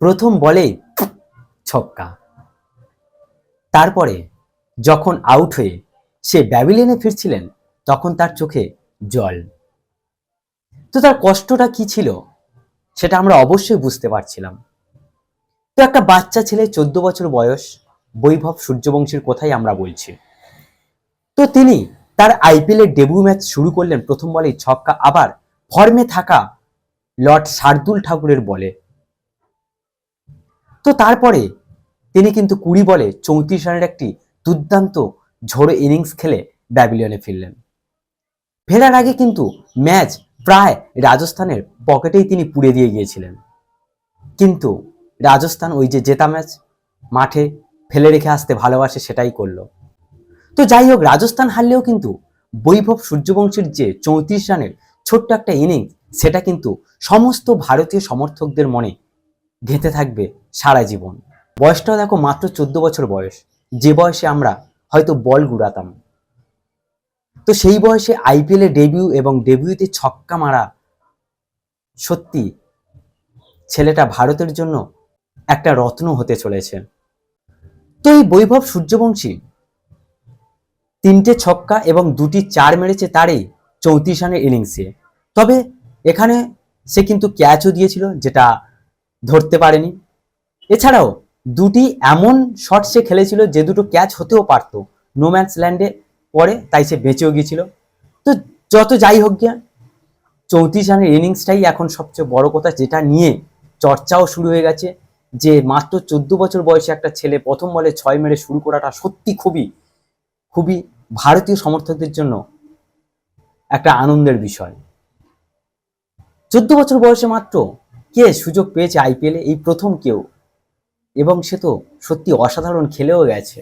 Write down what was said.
প্রথম বলেই ছক্কা। তারপরে যখন আউট হয়ে সে ব্যাবিলিয়নে ফিরছিলেন, তখন তার চোখে জল। তো তার কষ্টটা কি ছিল, সেটা আমরা অবশ্যই বুঝতে পারছিলাম। তো একটা বাচ্চা ছেলে, চোদ্দ বছর বয়স, বৈভব সূর্যবংশীর কথাই আমরা বলছি। তো তিনি তার আইপিএল এর ডেবিউ ম্যাচ শুরু করলেন প্রথম বলেই ছক্কা, আবার ফর্মে থাকা লর্ড শার্দুল ঠাকুরের বলে। তো তারপরে তিনি কিন্তু কুড়ি বলে চৌত্রিশ রানের একটি দুর্দান্ত ঝোড়ো ইনিংস খেলে ব্যাবিলিয়নে ফিরলেন। ফেরার আগে কিন্তু ম্যাচ প্রায় রাজস্থানের পকেটেই তিনি পুড়ে দিয়ে গিয়েছিলেন। কিন্তু রাজস্থান ওই যে জেতা ম্যাচ মাঠে ফেলে রেখে আসতে ভালোবাসে সেটাই করল। তো যাই হোক, রাজস্থান হারলেও কিন্তু বৈভব সূর্যবংশীর যে চৌত্রিশ রানের ছোট্ট একটা ইনিংস, সেটা কিন্তু সমস্ত ভারতীয় সমর্থকদের মনে ঘেঁতে থাকবে সারা জীবন। বয়সটাও দেখো মাত্র চোদ্দ বছর বয়স। যে বয়সে আমরা হয়তো বল গুড়াতাম। তো সেই বয়সে আইপিএলে ডেবিউ এবং ডেবিউতে ছক্কা মারা সত্যি ছেলেটা ভারতের জন্য একটা রত্ন হতে চলেছে। তো এই বৈভব সূর্যবংশী তিনটে ছক্কা এবং দুটি চার মেরেছে তারই চৌত্রিশ রানের ইনিংসে তবে এখানে সে কিন্তু ক্যাচও দিয়েছিল, যেটা ধরতে পারেনি। এছাড়াও দুটি এমন শট সে খেলেছিল যে দুটো ক্যাচ হতেও পারতো। নো ম্যাচ ল্যান্ডে পরে তাই সে বেঁচেও গিয়েছিল। তো যত যাই হোক গিয়া, চৌত্রিশ রানের ইনিংসটাই এখন সবচেয়ে বড় কথা যেটা নিয়ে চর্চাও শুরু হয়ে গেছে যে মাত্র চোদ্দ বছর বয়সে একটা ছেলে প্রথম বলে ছয় মেরে শুরু করাটা সত্যি খুবই খুবই ভারতীয় সমর্থকদের জন্য একটা আনন্দের বিষয়। চোদ্দ বছর বয়সে মাত্র কে সুযোগ পেয়েছে আইপিএলে এই প্রথম কেউ। এবং সে তো সত্যি অসাধারণ খেলেও গেছে।